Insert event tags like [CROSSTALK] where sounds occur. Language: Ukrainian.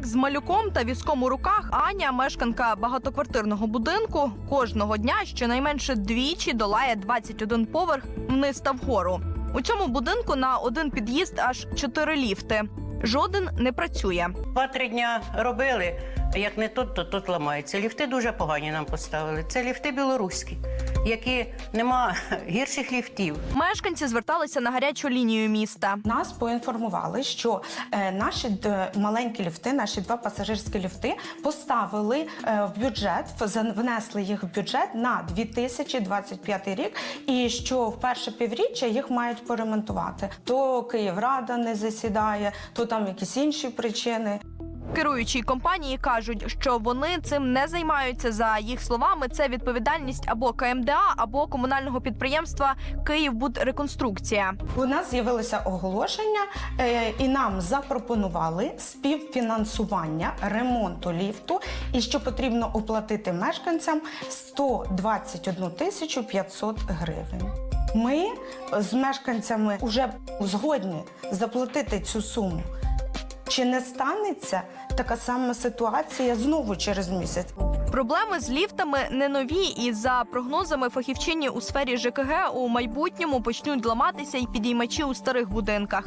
Так, з малюком та візком у руках Аня, мешканка багатоквартирного будинку, кожного дня щонайменше двічі долає 21 поверх вниз та вгору. У цьому будинку на один під'їзд аж чотири ліфти. Жоден не працює. Два-три дня робили. Як не тут, то тут ламається. Ліфти дуже погані нам поставили. Це ліфти білоруські, які нема [LAUGHS] гірших ліфтів. Мешканці зверталися на гарячу лінію міста. Нас поінформували, що е, наші маленькі ліфти, наші два пасажирські ліфти поставили е, в бюджет, внесли їх в бюджет на 2025 рік, і що в перше півріччя їх мають поремонтувати. То Київрада не засідає, то там якісь інші причини. Керуючі компанії кажуть, що вони цим не займаються. За їх словами, це відповідальність або КМДА, або комунального підприємства Київбудреконструкція. У нас з'явилося оголошення, е, і нам запропонували співфінансування ремонту ліфту, і що потрібно оплатити мешканцям 121 тисячу 500 гривень. Ми з мешканцями вже згодні заплатити цю суму. Чи не станеться така сама ситуація знову через місяць? Проблеми з ліфтами не нові, і за прогнозами фахівчині у сфері ЖКГ у майбутньому почнуть ламатися і підіймачі у старих будинках.